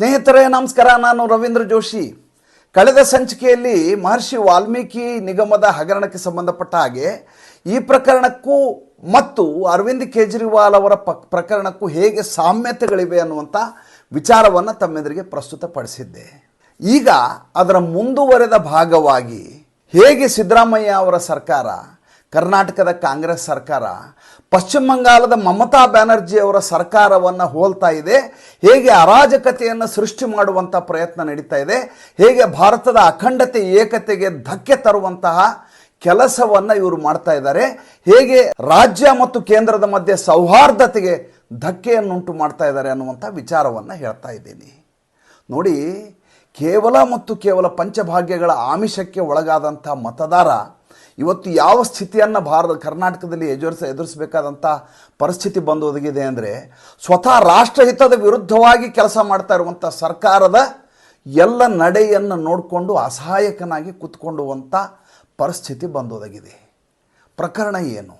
ಸ್ನೇಹಿತರೇ, ನಮಸ್ಕಾರ. ನಾನು ರವೀಂದ್ರ ಜೋಶಿ. ಕಳೆದ ಸಂಚಿಕೆಯಲ್ಲಿ ಮಹರ್ಷಿ ವಾಲ್ಮೀಕಿ ನಿಗಮದ ಹಗರಣಕ್ಕೆ ಸಂಬಂಧಪಟ್ಟ ಹಾಗೆ ಈ ಪ್ರಕರಣಕ್ಕೂ ಮತ್ತು ಅರವಿಂದ್ ಕೇಜ್ರಿವಾಲ್ ಅವರ ಪ, ಪ್ರಕರಣಕ್ಕೂ ಹೇಗೆ ಸಾಮ್ಯತೆಗಳಿವೆ ಅನ್ನುವಂಥ ವಿಚಾರವನ್ನು ತಮ್ಮೆದುರಿಗೆ ಪ್ರಸ್ತುತಪಡಿಸಿದ್ದೆ. ಈಗ ಅದರ ಮುಂದುವರೆದ ಭಾಗವಾಗಿ ಹೇಗೆ ಸಿದ್ದರಾಮಯ್ಯ ಅವರ ಸರ್ಕಾರ, ಕರ್ನಾಟಕದ ಕಾಂಗ್ರೆಸ್ ಸರ್ಕಾರ ಪಶ್ಚಿಮ ಬಂಗಾಳದ ಮಮತಾ ಬ್ಯಾನರ್ಜಿ ಅವರ ಸರ್ಕಾರವನ್ನು ಹೋಲ್ತಾ ಇದೆ. ಹೇಗೆ ಅರಾಜಕತೆಯನ್ನು ಸೃಷ್ಟಿ ಮಾಡುವಂಥ ಪ್ರಯತ್ನ ನಡೀತಾ ಇದೆ. ಹೇಗೆ ಭಾರತದ ಅಖಂಡತೆ, ಏಕತೆಗೆ ಧಕ್ಕೆ ತರುವಂತಹ ಕೆಲಸವನ್ನು ಇವರು ಮಾಡ್ತಾ ಇದ್ದಾರೆ. ಹೇಗೆ ರಾಜ್ಯ ಮತ್ತು ಕೇಂದ್ರದ ಮಧ್ಯೆ ಸೌಹಾರ್ದತೆಗೆ ಧಕ್ಕೆಯನ್ನುಂಟು ಮಾಡ್ತಾ ಇದ್ದಾರೆ ಅನ್ನುವಂಥ ವಿಚಾರವನ್ನು ಹೇಳ್ತಾ ಇದ್ದೀನಿ. ನೋಡಿ, ಕೇವಲ ಮತ್ತು ಕೇವಲ ಪಂಚಭಾಗ್ಯಗಳ ಆಮಿಷಕ್ಕೆ ಒಳಗಾದಂಥ ಮತದಾರ ಇವತ್ತು ಯಾವ ಸ್ಥಿತಿಯನ್ನು ಭಾರತ ಕರ್ನಾಟಕದಲ್ಲಿ ಎದುರಿಸ ಎದುರಿಸಬೇಕಾದಂಥ ಪರಿಸ್ಥಿತಿ ಬಂದು ಒದಗಿದೆ ಅಂದರೆ ಸ್ವತಃ ರಾಷ್ಟ್ರಹಿತದ ವಿರುದ್ಧವಾಗಿ ಕೆಲಸ ಮಾಡ್ತಾ ಇರುವಂಥ ಸರ್ಕಾರದ ಎಲ್ಲ ನಡೆಯನ್ನು ನೋಡಿಕೊಂಡು ಅಸಹಾಯಕನಾಗಿ ಕೂತ್ಕೊಂಡುವಂಥ ಪರಿಸ್ಥಿತಿ ಬಂದೊದಗಿದೆ ಪ್ರಕರಣ ಏನು?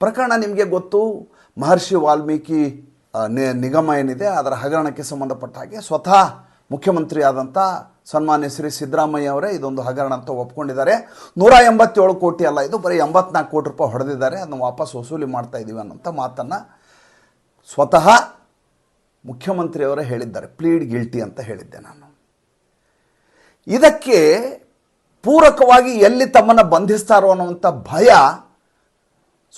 ಪ್ರಕರಣ ನಿಮಗೆ ಗೊತ್ತು, ಮಹರ್ಷಿ ವಾಲ್ಮೀಕಿ ನಿಗಮ ಏನಿದೆ, ಅದರ ಹಗರಣಕ್ಕೆ ಸಂಬಂಧಪಟ್ಟ ಹಾಗೆ ಸ್ವತಃ ಮುಖ್ಯಮಂತ್ರಿ ಆದಂಥ ಸನ್ಮಾನ್ಯ ಶ್ರೀ ಸಿದ್ದರಾಮಯ್ಯ ಅವರೇ ಇದೊಂದು ಹಗರಣ ಅಂತ ಒಪ್ಕೊಂಡಿದ್ದಾರೆ. ನೂರ ಎಂಬತ್ತೇಳು ಕೋಟಿ ಅಲ್ಲ ಇದು, ಬರೀ ಎಂಬತ್ನಾಲ್ಕು ಕೋಟಿ ರೂಪಾಯಿ ಹೊಡೆದಿದ್ದಾರೆ. ಅದನ್ನು ವಾಪಸ್ ವಸೂಲಿ ಮಾಡ್ತಾ ಇದ್ದೀವಿ ಅನ್ನೋಂಥ ಮಾತನ್ನು ಸ್ವತಃ ಮುಖ್ಯಮಂತ್ರಿಯವರೇ ಹೇಳಿದ್ದಾರೆ. ಪ್ಲೀಡ್ ಗಿಲ್ಟಿ ಅಂತ ಹೇಳಿದ್ದೆ ನಾನು. ಇದಕ್ಕೆ ಪೂರಕವಾಗಿ ಎಲ್ಲಿ ತಮ್ಮನ್ನು ಬಂಧಿಸ್ತಾರೋ ಅನ್ನುವಂಥ ಭಯ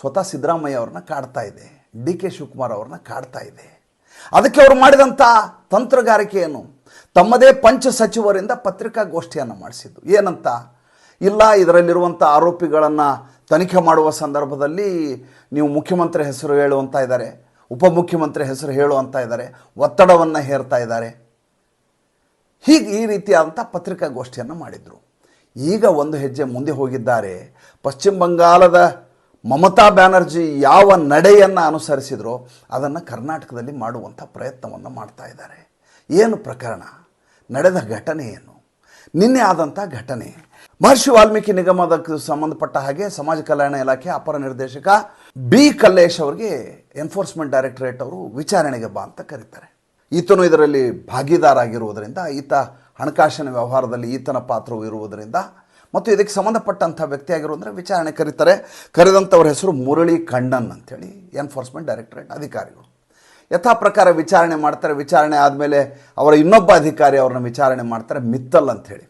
ಸ್ವತಃ ಸಿದ್ದರಾಮಯ್ಯ ಅವ್ರನ್ನ ಕಾಡ್ತಾ ಇದೆ. ಡಿ ಕೆ ಶಿವಕುಮಾರ್ ಅವ್ರನ್ನ ಕಾಡ್ತಾ ಇದೆ. ಅದಕ್ಕೆ ಅವರು ಮಾಡಿದಂಥ ತಂತ್ರಗಾರಿಕೆ ತಮ್ಮದೇ ಪಂಚ ಸಚಿವರಿಂದ ಪತ್ರಿಕಾಗೋಷ್ಠಿಯನ್ನು ಮಾಡಿಸಿದ್ದು. ಏನಂತ? ಇಲ್ಲ ಇದರಲ್ಲಿರುವಂಥ ಆರೋಪಿಗಳನ್ನು ತನಿಖೆ ಮಾಡುವ ಸಂದರ್ಭದಲ್ಲಿ ನೀವು ಮುಖ್ಯಮಂತ್ರಿ ಹೆಸರು ಹೇಳುವಂತ ಇದ್ದಾರೆ, ಉಪಮುಖ್ಯಮಂತ್ರಿ ಹೆಸರು ಹೇಳುವಂತ ಇದ್ದಾರೆ, ಒತ್ತಡವನ್ನು ಹೇರ್ತಾ ಇದ್ದಾರೆ. ಹೀಗೆ ಈ ರೀತಿಯಾದಂಥ ಪತ್ರಿಕಾಗೋಷ್ಠಿಯನ್ನು ಮಾಡಿದರು. ಈಗ ಒಂದು ಹೆಜ್ಜೆ ಮುಂದೆ ಹೋಗಿದ್ದಾರೆ. ಪಶ್ಚಿಮ ಬಂಗಾಳದ ಮಮತಾ ಬ್ಯಾನರ್ಜಿ ಯಾವ ನಡೆಯನ್ನು ಅನುಸರಿಸಿದ್ರೋ ಅದನ್ನು ಕರ್ನಾಟಕದಲ್ಲಿ ಮಾಡುವಂಥ ಪ್ರಯತ್ನವನ್ನು ಮಾಡ್ತಾ ಇದ್ದಾರೆ. ಏನು ಪ್ರಕರಣ? ನಡೆದ ಘಟನೆ ಏನು ನಿನ್ನೆ ಆದಂಥ ಘಟನೆ. ಮಹರ್ಷಿ ವಾಲ್ಮೀಕಿ ನಿಗಮದಕ್ಕೆ ಸಂಬಂಧಪಟ್ಟ ಹಾಗೆ ಸಮಾಜ ಕಲ್ಯಾಣ ಇಲಾಖೆ ಅಪರ ನಿರ್ದೇಶಕ ಬಿ ಕಲ್ಲೇಶ್ ಅವರಿಗೆ ಎನ್ಫೋರ್ಸ್ಮೆಂಟ್ ಡೈರೆಕ್ಟರೇಟ್ ಅವರು ವಿಚಾರಣೆಗೆ ಬಾ ಅಂತ ಕರೀತಾರೆ. ಈತನು ಇದರಲ್ಲಿ ಭಾಗಿದಾರಾಗಿರುವುದರಿಂದ ಈತ ಹಣಕಾಸಿನ ವ್ಯವಹಾರದಲ್ಲಿ ಈತನ ಪಾತ್ರವು ಇರುವುದರಿಂದ ಮತ್ತು ಇದಕ್ಕೆ ಸಂಬಂಧಪಟ್ಟಂಥ ವ್ಯಕ್ತಿ ಆಗಿರುವುದರಿಂದ ವಿಚಾರಣೆ ಕರೀತಾರೆ. ಕರೆದಂಥವ್ರ ಹೆಸರು ಮುರಳಿ ಕಣ್ಣನ್ ಅಂಥೇಳಿ ಎನ್ಫೋರ್ಸ್ಮೆಂಟ್ ಡೈರೆಕ್ಟರೇಟ್ ಅಧಿಕಾರಿಗಳು. ಯಥಾ ಪ್ರಕಾರ ವಿಚಾರಣೆ ಮಾಡ್ತಾರೆ. ವಿಚಾರಣೆ ಆದಮೇಲೆ ಅವರ ಇನ್ನೊಬ್ಬ ಅಧಿಕಾರಿ ಅವ್ರನ್ನ ವಿಚಾರಣೆ ಮಾಡ್ತಾರೆ. ಮಿತ್ತಲ್ ಅಂತ ಹೇಳಿ.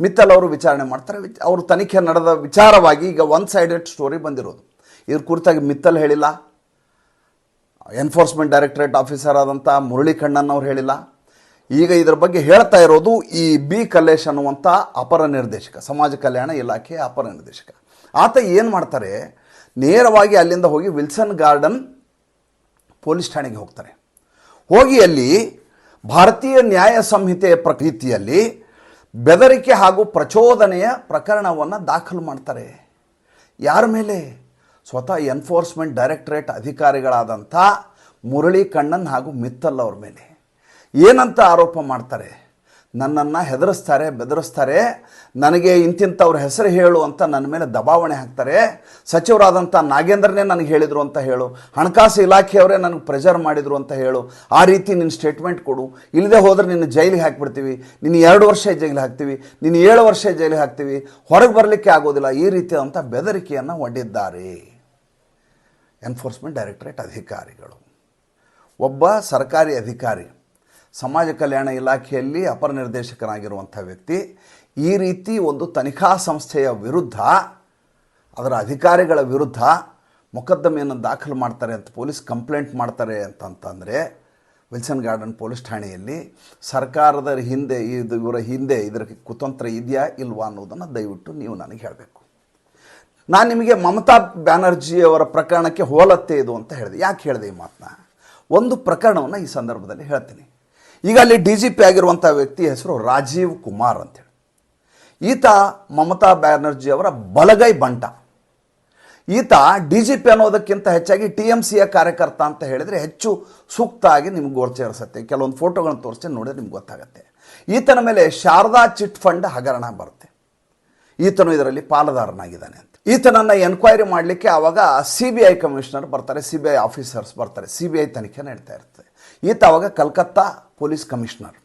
ಮಿತ್ತಲ್ ಅವರು ವಿಚಾರಣೆ ಮಾಡ್ತಾರೆ. ಅವರು ತನಿಖೆ ನಡೆದ ವಿಚಾರವಾಗಿ ಈಗ ಒನ್ ಸೈಡೆಡ್ ಸ್ಟೋರಿ ಬಂದಿರೋದು. ಇದ್ರ ಕುರಿತಾಗಿ ಮಿತ್ತಲ್ ಹೇಳಿಲ್ಲ. ಎನ್ಫೋರ್ಸ್ಮೆಂಟ್ ಡೈರೆಕ್ಟರೇಟ್ ಆಫೀಸರ್ ಆದಂಥ ಮುರಳಿ ಕಣ್ಣನ್ ಅವ್ರು ಹೇಳಿಲ್ಲ. ಈಗ ಇದರ ಬಗ್ಗೆ ಹೇಳ್ತಾ ಇರೋದು ಈ ಬಿ ಕಲ್ಲೇಶ್ ಅನ್ನುವಂಥ ಅಪರ ನಿರ್ದೇಶಕ, ಸಮಾಜ ಕಲ್ಯಾಣ ಇಲಾಖೆ ಅಪರ ನಿರ್ದೇಶಕ. ಆತ ಏನು ಮಾಡ್ತಾರೆ? ನೇರವಾಗಿ ಅಲ್ಲಿಂದ ಹೋಗಿ ವಿಲ್ಸನ್ ಗಾರ್ಡನ್ ಪೊಲೀಸ್ ಠಾಣೆಗೆ ಹೋಗ್ತಾರೆ. ಹೋಗಿ ಅಲ್ಲಿ ಭಾರತೀಯ ನ್ಯಾಯ ಸಂಹಿತೆಯ ಪ್ರಕೃತಿಯಲ್ಲಿ ಬೆದರಿಕೆ ಹಾಗೂ ಪ್ರಚೋದನೆಯ ಪ್ರಕರಣವನ್ನು ದಾಖಲು ಮಾಡ್ತಾರೆ. ಯಾರ ಮೇಲೆ? ಸ್ವತಃ ಎನ್ಫೋರ್ಸ್ಮೆಂಟ್ ಡೈರೆಕ್ಟರೇಟ್ ಅಧಿಕಾರಿಗಳಾದಂಥ ಮುರಳಿ ಕಣ್ಣನ್ ಹಾಗೂ ಮಿತ್ತಲ್ ಅವ್ರ ಮೇಲೆ. ಏನಂತ ಆರೋಪ ಮಾಡ್ತಾರೆ? ನನ್ನನ್ನು ಹೆದರಿಸ್ತಾರೆ, ಬೆದರಿಸ್ತಾರೆ, ನನಗೆ ಇಂತಿಂಥವ್ರ ಹೆಸರು ಹೇಳು ಅಂತ ನನ್ನ ಮೇಲೆ ದಬಾವಣೆ ಹಾಕ್ತಾರೆ. ಸಚಿವರಾದಂಥ ನಾಗೇಂದ್ರನೇ ನನಗೆ ಹೇಳಿದರು ಅಂತ ಹೇಳು. ಹಣಕಾಸು ಇಲಾಖೆಯವರೇ ನನಗೆ ಪ್ರೆಷರ್ ಮಾಡಿದರು ಅಂತ ಹೇಳು. ಆ ರೀತಿ ನಿನ್ನ ಸ್ಟೇಟ್ಮೆಂಟ್ ಕೊಡು. ಇಲ್ಲದೆ ಹೋದರೆ ನಿನ್ನ ಜೈಲಿಗೆ ಹಾಕಿಬಿಡ್ತೀವಿ. ನಿನ್ನ ಎರಡು ವರ್ಷ ಜೈಲಿಗೆ ಹಾಕ್ತೀವಿ. ನಿನ್ನ ಏಳು ವರ್ಷ ಜೈಲಿಗೆ ಹಾಕ್ತೀವಿ. ಹೊರಗೆ ಬರಲಿಕ್ಕೆ ಆಗೋದಿಲ್ಲ. ಈ ರೀತಿಯಾದಂಥ ಬೆದರಿಕೆಯನ್ನು ಒಡ್ಡಿದ್ದಾರೆ. ಎನ್ಫೋರ್ಸ್ಮೆಂಟ್ ಡೈರೆಕ್ಟರೇಟ್ ಅಧಿಕಾರಿಗಳು. ಒಬ್ಬ ಸರ್ಕಾರಿ ಅಧಿಕಾರಿ ಸಮಾಜ ಕಲ್ಯಾಣ ಇಲಾಖೆಯಲ್ಲಿ ಅಪರ ನಿರ್ದೇಶಕನಾಗಿರುವಂಥ ವ್ಯಕ್ತಿ, ಈ ರೀತಿ ಒಂದು ತನಿಖಾ ಸಂಸ್ಥೆಯ ವಿರುದ್ಧ, ಅದರ ಅಧಿಕಾರಿಗಳ ವಿರುದ್ಧ ಮೊಕದ್ದಮೆಯನ್ನು ದಾಖಲು ಮಾಡ್ತಾರೆ ಅಂತ ಪೊಲೀಸ್ ಕಂಪ್ಲೇಂಟ್ ಮಾಡ್ತಾರೆ ಅಂತಂತಂದರೆ, ವಿಲ್ಸನ್ ಗಾರ್ಡನ್ ಪೊಲೀಸ್ ಠಾಣೆಯಲ್ಲಿ ಸರ್ಕಾರದ ಹಿಂದೆ, ಇದು ಇವರ ಹಿಂದೆ ಇದರ ಕುತಂತ್ರ ಇದೆಯಾ ಇಲ್ವಾ ಅನ್ನೋದನ್ನು ದಯವಿಟ್ಟು ನೀವು ನನಗೆ ಹೇಳಬೇಕು. ನಾನು ನಿಮಗೆ ಮಮತಾ ಬ್ಯಾನರ್ಜಿಯವರ ಪ್ರಕರಣಕ್ಕೆ ಹೋಲತ್ತೆ ಇದು ಅಂತ ಹೇಳಿದೆ. ಯಾಕೆ ಹೇಳಿದೆ ಈ ಮಾತನ್ನ ಒಂದು ಪ್ರಕರಣವನ್ನು ಈ ಸಂದರ್ಭದಲ್ಲಿ ಹೇಳ್ತೀನಿ. ಈಗ ಅಲ್ಲಿ ಡಿ ಜಿ ಪಿ ಆಗಿರುವಂಥ ವ್ಯಕ್ತಿ ಹೆಸರು ರಾಜೀವ್ ಕುಮಾರ್ ಅಂತೇಳಿ ಈತ ಮಮತಾ ಬ್ಯಾನರ್ಜಿ ಅವರ ಬಲಗೈ ಬಂಟ. ಈತ ಡಿ ಜಿ ಪಿ ಅನ್ನೋದಕ್ಕಿಂತ ಹೆಚ್ಚಾಗಿ ಟಿ ಎಂ ಸಿಯ ಕಾರ್ಯಕರ್ತ ಅಂತ ಹೇಳಿದರೆ ಹೆಚ್ಚು ಸೂಕ್ತ ಆಗಿ ನಿಮ್ಗೆ ಗೋಚರಿಸುತ್ತೆ ಕೆಲವೊಂದು ಫೋಟೋಗಳನ್ನು ತೋರಿಸಿ ನೋಡಿದ್ರೆ ನಿಮ್ಗೆ ಗೊತ್ತಾಗುತ್ತೆ. ಈತನ ಮೇಲೆ ಶಾರದಾ ಚಿಟ್ ಫಂಡ್ ಹಗರಣ ಬರುತ್ತೆ. ಈತನು ಇದರಲ್ಲಿ ಪಾಲುದಾರನಾಗಿದ್ದಾನೆ ಅಂತ. ಈತನನ್ನು ಎನ್ಕ್ವೈರಿ ಮಾಡಲಿಕ್ಕೆ ಆವಾಗ ಸಿ ಬಿ ಐ ಕಮಿಷನರ್ ಬರ್ತಾರೆ ಸಿ ಬಿ ಐ ಆಫೀಸರ್ಸ್ ಬರ್ತಾರೆ ಸಿ ಬಿ ಐ ತನಿಖೆ ನಡೀತಾ ಇರ್ತದೆ ಈತ ಆವಾಗ ಕಲ್ಕತ್ತಾ ಪೊಲೀಸ್ ಕಮಿಷನರ್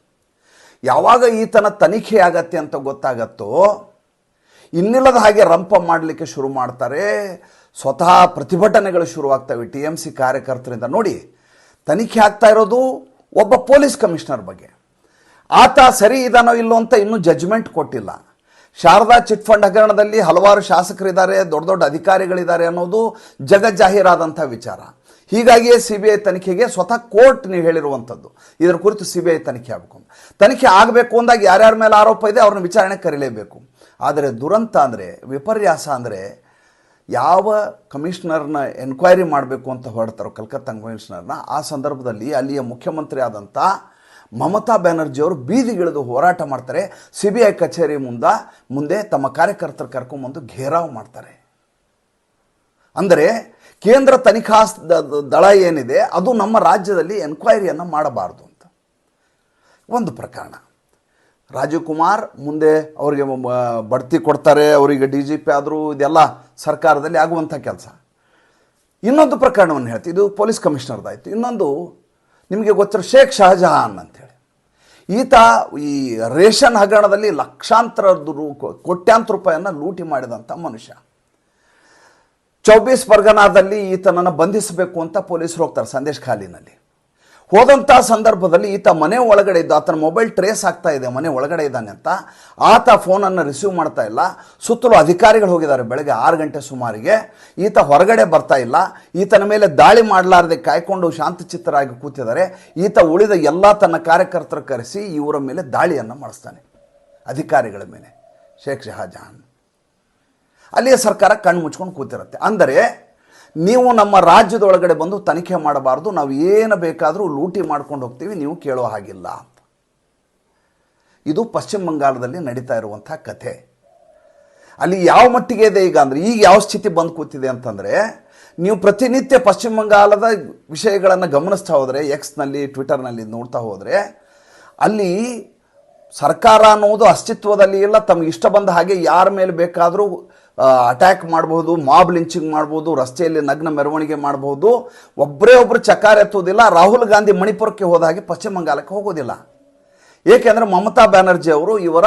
ಯಾವಾಗ ಈತನ ತನಿಖೆ ಆಗತ್ತೆ ಅಂತ ಗೊತ್ತಾಗತ್ತೋ, ಇನ್ನಿಲ್ಲದ ಹಾಗೆ ರಂಪ ಮಾಡಲಿಕ್ಕೆ ಶುರು ಮಾಡ್ತಾರೆ, ಸ್ವತಃ ಪ್ರತಿಭಟನೆಗಳು ಶುರುವಾಗ್ತವೆ ಟಿ ಎಂ ಸಿ ಕಾರ್ಯಕರ್ತರಿಂದ. ನೋಡಿ, ತನಿಖೆ ಆಗ್ತಾ ಇರೋದು ಒಬ್ಬ ಪೊಲೀಸ್ ಕಮಿಷನರ್ ಬಗ್ಗೆ. ಆತ ಸರಿ ಇದಾನೋ ಇಲ್ಲೋ ಅಂತ ಇನ್ನೂ ಜಜ್ಮೆಂಟ್ ಕೊಟ್ಟಿಲ್ಲ. ಶಾರದಾ ಚಿಟ್ ಫಂಡ್ ಹಗರಣದಲ್ಲಿ ಹಲವಾರು ಶಾಸಕರಿದ್ದಾರೆ, ದೊಡ್ಡ ದೊಡ್ಡ ಅಧಿಕಾರಿಗಳಿದ್ದಾರೆ ಅನ್ನೋದು ಜಗಜ್ಜಾಹೀರಾದಂಥ ವಿಚಾರ. ಹೀಗಾಗಿಯೇ ಸಿ ಬಿ ಐ ತನಿಖೆಗೆ ಸ್ವತಃ ಕೋರ್ಟ್ ನೀವು ಹೇಳಿರುವಂಥದ್ದು. ಇದರ ಕುರಿತು ಸಿ ಬಿ ಐ ತನಿಖೆ ಆಗಬೇಕು. ತನಿಖೆ ಆಗಬೇಕು ಅಂದಾಗ ಯಾರ್ಯಾರ ಮೇಲೆ ಆರೋಪ ಇದೆ ಅವ್ರನ್ನ ವಿಚಾರಣೆ ಕರೀಲೇಬೇಕು. ಆದರೆ ದುರಂತ ಅಂದರೆ, ವಿಪರ್ಯಾಸ ಅಂದರೆ, ಯಾವ ಕಮಿಷನರ್ನ ಎನ್ಕ್ವೈರಿ ಮಾಡಬೇಕು ಅಂತ ಹೊರಡ್ತಾರೋ ಕಲ್ಕತ್ತಾ ಕಮಿಷನರ್ನ, ಆ ಸಂದರ್ಭದಲ್ಲಿ ಅಲ್ಲಿಯ ಮುಖ್ಯಮಂತ್ರಿ ಆದಂಥ ಮಮತಾ ಬ್ಯಾನರ್ಜಿ ಅವರು ಬೀದಿಗಿಳಿದು ಹೋರಾಟ ಮಾಡ್ತಾರೆ. ಸಿ ಬಿ ಐ ಕಚೇರಿ ಮುಂದೆ ಮುಂದೆ ತಮ್ಮ ಕಾರ್ಯಕರ್ತರು ಕರ್ಕೊಂಬಂದು ಘೇರಾವ್ ಮಾಡ್ತಾರೆ. ಅಂದರೆ ಕೇಂದ್ರ ತನಿಖಾ ದಳ ಏನಿದೆ, ಅದು ನಮ್ಮ ರಾಜ್ಯದಲ್ಲಿ ಎನ್ಕ್ವೈರಿಯನ್ನು ಮಾಡಬಾರ್ದು ಅಂತ. ಒಂದು ಪ್ರಕರಣ. ರಾಜೀವ್ ಕುಮಾರ್ ಮುಂದೆ ಅವರಿಗೆ ಬಡ್ತಿ ಕೊಡ್ತಾರೆ, ಅವರಿಗೆ ಡಿ ಜಿ ಪಿ ಆದರೂ ಇದೆಲ್ಲ ಸರ್ಕಾರದಲ್ಲಿ ಆಗುವಂಥ ಕೆಲಸ. ಇನ್ನೊಂದು ಪ್ರಕರಣವನ್ನು ಹೇಳ್ತೀವಿ ಇದು ಪೊಲೀಸ್ ಕಮಿಷನರ್ದಾಯಿತು. ಇನ್ನೊಂದು ನಿಮಗೆ ಗೊತ್ತಿರೋ ಶೇಖ್ ಶಹಜಹಾನ್ ಅಂತೇಳಿ ಈತ ಈ ರೇಷನ್ ಹಗರಣದಲ್ಲಿ ಲಕ್ಷಾಂತರ ಕೋಟ್ಯಾಂತರ ರೂಪಾಯಿಯನ್ನು ಲೂಟಿ ಮಾಡಿದಂಥ ಮನುಷ್ಯ. ಚೌಬೀಸ್ ಪರ್ಗನಾದಲ್ಲಿ ಈತನನ್ನು ಬಂಧಿಸಬೇಕು ಅಂತ ಪೊಲೀಸರು ಹೋಗ್ತಾರೆ ಸಂದೇಶ್ ಖಾಲಿನಲ್ಲಿ. ಹೋದಂಥ ಸಂದರ್ಭದಲ್ಲಿ ಈತ ಮನೆ ಒಳಗಡೆ ಇದ್ದು, ಆತನ ಮೊಬೈಲ್ ಟ್ರೇಸ್ ಆಗ್ತಾ ಇದೆ, ಮನೆ ಒಳಗಡೆ ಇದ್ದಾನೆ ಅಂತ. ಆತ ಫೋನನ್ನು ರಿಸೀವ್ ಮಾಡ್ತಾ ಇಲ್ಲ. ಸುತ್ತಲೂ ಅಧಿಕಾರಿಗಳು ಹೋಗಿದ್ದಾರೆ ಬೆಳಗ್ಗೆ ಆರು ಗಂಟೆ ಸುಮಾರಿಗೆ. ಈತ ಹೊರಗಡೆ ಬರ್ತಾ ಇಲ್ಲ. ಈತನ ಮೇಲೆ ದಾಳಿ ಮಾಡಲಾರದೆ ಕಾಯ್ಕೊಂಡು ಶಾಂತಚಿತ್ತರಾಗಿ ಕೂತಿದ್ದಾರೆ. ಈತ ಉಳಿದ ಎಲ್ಲ ತನ್ನ ಕಾರ್ಯಕರ್ತರು ಕರೆಸಿ ಇವರ ಮೇಲೆ ದಾಳಿಯನ್ನು ಮಾಡಿಸ್ತಾನೆ, ಅಧಿಕಾರಿಗಳ ಮೇಲೆ. ಶೇಖ್ ಶಹಜಹಾನ್ ಅಲ್ಲಿಯ ಸರ್ಕಾರ ಕಣ್ಣು ಮುಚ್ಕೊಂಡು ಕೂತಿರುತ್ತೆ. ಅಂದರೆ ನೀವು ನಮ್ಮ ರಾಜ್ಯದೊಳಗಡೆ ಬಂದು ತನಿಖೆ ಮಾಡಬಾರ್ದು, ನಾವು ಏನು ಬೇಕಾದರೂ ಲೂಟಿ ಮಾಡ್ಕೊಂಡು ಹೋಗ್ತೀವಿ, ನೀವು ಕೇಳೋ ಹಾಗಿಲ್ಲ. ಅಂತ ಇದು ಪಶ್ಚಿಮ ಬಂಗಾಳದಲ್ಲಿ ನಡೀತಾ ಇರುವಂಥ ಕಥೆ. ಅಲ್ಲಿ ಯಾವ ಮಟ್ಟಿಗೆ ಇದೆ ಈಗ ಅಂದರೆ, ಈಗ ಯಾವ ಸ್ಥಿತಿ ಬಂದು ಕೂತಿದೆ ಅಂತಂದರೆ, ನೀವು ಪ್ರತಿನಿತ್ಯ ಪಶ್ಚಿಮ ಬಂಗಾಳದ ವಿಷಯಗಳನ್ನು ಗಮನಿಸ್ತಾ ಹೋದರೆ ಎಕ್ಸ್ನಲ್ಲಿ ಟ್ವಿಟರ್ನಲ್ಲಿ ನೋಡ್ತಾ ಹೋದರೆ, ಅಲ್ಲಿ ಸರ್ಕಾರ ಅನ್ನೋದು ಅಸ್ತಿತ್ವದಲ್ಲಿ ಇಲ್ಲ, ತಮಗೆ ಇಷ್ಟ ಬಂದ ಹಾಗೆ ಯಾರ ಮೇಲೆ ಬೇಕಾದರೂ ಅಟ್ಯಾಕ್ ಮಾಡ್ಬೋದು ಮಾಬ್ ಲಿಂಚಿಂಗ್ ಮಾಡ್ಬೋದು, ರಸ್ತೆಯಲ್ಲಿ ನಗ್ನ ಮೆರವಣಿಗೆ ಮಾಡ್ಬೋದು. ಒಬ್ಬರೇ ಒಬ್ಬರು ಚಕಾರ ಎತ್ತುವುದಿಲ್ಲ, ರಾಹುಲ್ ಗಾಂಧಿ ಮಣಿಪುರಕ್ಕೆ ಹೋದ ಹಾಗೆ ಪಶ್ಚಿಮ ಬಂಗಾಲಕ್ಕೆ ಹೋಗೋದಿಲ್ಲ. ಏಕೆಂದರೆ ಮಮತಾ ಬ್ಯಾನರ್ಜಿ ಅವರು ಇವರ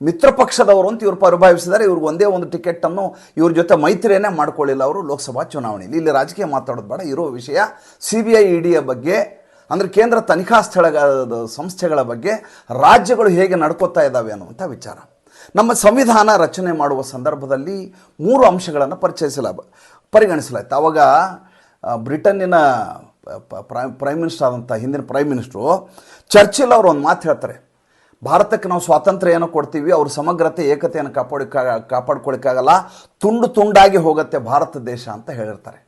ಮಿತ್ರ ಪಕ್ಷದವರು ಅಂತ ಇವರು ಪರಿಭಾವಿಸಿದ್ದಾರೆ. ಇವ್ರಿಗೆ ಒಂದೇ ಒಂದು ಟಿಕೆಟನ್ನು ಇವ್ರ ಜೊತೆ ಮೈತ್ರಿಯನ್ನೇ ಮಾಡ್ಕೊಳ್ಳಿಲ್ಲ ಅವರು ಲೋಕಸಭಾ ಚುನಾವಣೆಯಲ್ಲಿ. ಇಲ್ಲಿ ರಾಜಕೀಯ ಮಾತಾಡೋದು ಬೇಡ, ಇರೋ ವಿಷಯ ಸಿ ಬಿ ಐ ಇಡಿಯ ಬಗ್ಗೆ, ಅಂದರೆ ಕೇಂದ್ರ ತನಿಖಾ ಸ್ಥಳ ಸಂಸ್ಥೆಗಳ ಬಗ್ಗೆ ರಾಜ್ಯಗಳು ಹೇಗೆ ನಡ್ಕೋತಾ ಇದ್ದಾವೆ ಅನ್ನುವಂಥ ವಿಚಾರ. ನಮ್ಮ ಸಂವಿಧಾನ ರಚನೆ ಮಾಡುವ ಸಂದರ್ಭದಲ್ಲಿ ಮೂರು ಅಂಶಗಳನ್ನು ಪರಿಚಯಿಸಲ, ಪರಿಗಣಿಸಲಾಯಿತು. ಆವಾಗ ಬ್ರಿಟನ್ನಿನ ಪ್ರೈಮ್ ಮಿನಿಸ್ಟರ್ ಆದಂಥ ಹಿಂದಿನ ಪ್ರೈಮ್ ಮಿನಿಸ್ಟ್ರು ಚರ್ಚಿಲ್ ಅವರು ಒಂದು ಮಾತು ಹೇಳ್ತಾರೆ. ಭಾರತಕ್ಕೆ ನಾವು ಸ್ವಾತಂತ್ರ್ಯ ಏನೋ ಕೊಡ್ತೀವಿ, ಅವ್ರ ಸಮಗ್ರತೆ, ಏಕತೆಯನ್ನು ಕಾಪಾಡಿಕ, ಕಾಪಾಡ್ಕೊಳಿಕ್ಕಾಗಲ್ಲ, ತುಂಡು ತುಂಡಾಗಿ ಹೋಗುತ್ತೆ ಭಾರತ ದೇಶ ಅಂತ ಹೇಳಿರ್ತಾರೆ.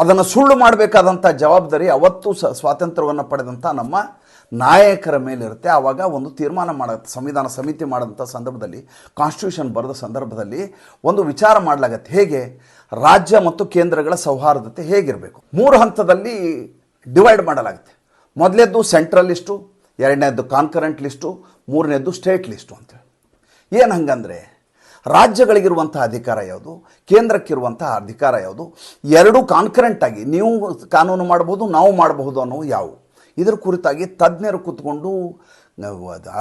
ಅದನ್ನು ಸುಳ್ಳು ಮಾಡಬೇಕಾದಂಥ ಜವಾಬ್ದಾರಿ ಅವತ್ತು ಸ್ವಾತಂತ್ರ್ಯವನ್ನು ಪಡೆದಂಥ ನಮ್ಮ ನಾಯಕರ ಮೇಲಿರುತ್ತೆ. ಆವಾಗ ಒಂದು ತೀರ್ಮಾನ ಮಾಡ, ಸಂವಿಧಾನ ಸಮಿತಿ ಮಾಡಿದಂಥ ಸಂದರ್ಭದಲ್ಲಿ ಕಾನ್ಸ್ಟಿಟ್ಯೂಷನ್ ಬರೆದ ಸಂದರ್ಭದಲ್ಲಿ ಒಂದು ವಿಚಾರ ಮಾಡಲಾಗತ್ತೆ. ಹೇಗೆ? ರಾಜ್ಯ ಮತ್ತು ಕೇಂದ್ರಗಳ ಸೌಹಾರ್ದತೆ ಹೇಗಿರಬೇಕು? ಮೂರು ಹಂತದಲ್ಲಿ ಡಿವೈಡ್ ಮಾಡಲಾಗುತ್ತೆ. ಮೊದಲೇದ್ದು ಸೆಂಟ್ರಲ್ ಲಿಸ್ಟು ಎರಡನೇದ್ದು ಕಾನ್ಕರೆಂಟ್ ಲಿಸ್ಟು ಮೂರನೇದ್ದು ಸ್ಟೇಟ್ ಲಿಸ್ಟು ಅಂತೇಳಿ ಏನು ಹಂಗಂದರೆ, ರಾಜ್ಯಗಳಿಗಿರುವಂಥ ಅಧಿಕಾರ ಯಾವುದು? ಕೇಂದ್ರಕ್ಕಿರುವಂಥ ಅಧಿಕಾರ ಯಾವುದು? ಎರಡೂ ಕಾನ್ಕರೆಂಟಾಗಿ ನೀವು ಕಾನೂನು ಮಾಡಬಹುದು ನಾವು ಮಾಡಬಹುದು ಅನ್ನೋ ಯಾವುವು ಇದರ ಕುರಿತಾಗಿ ತಜ್ಞರು ಕೂತ್ಕೊಂಡು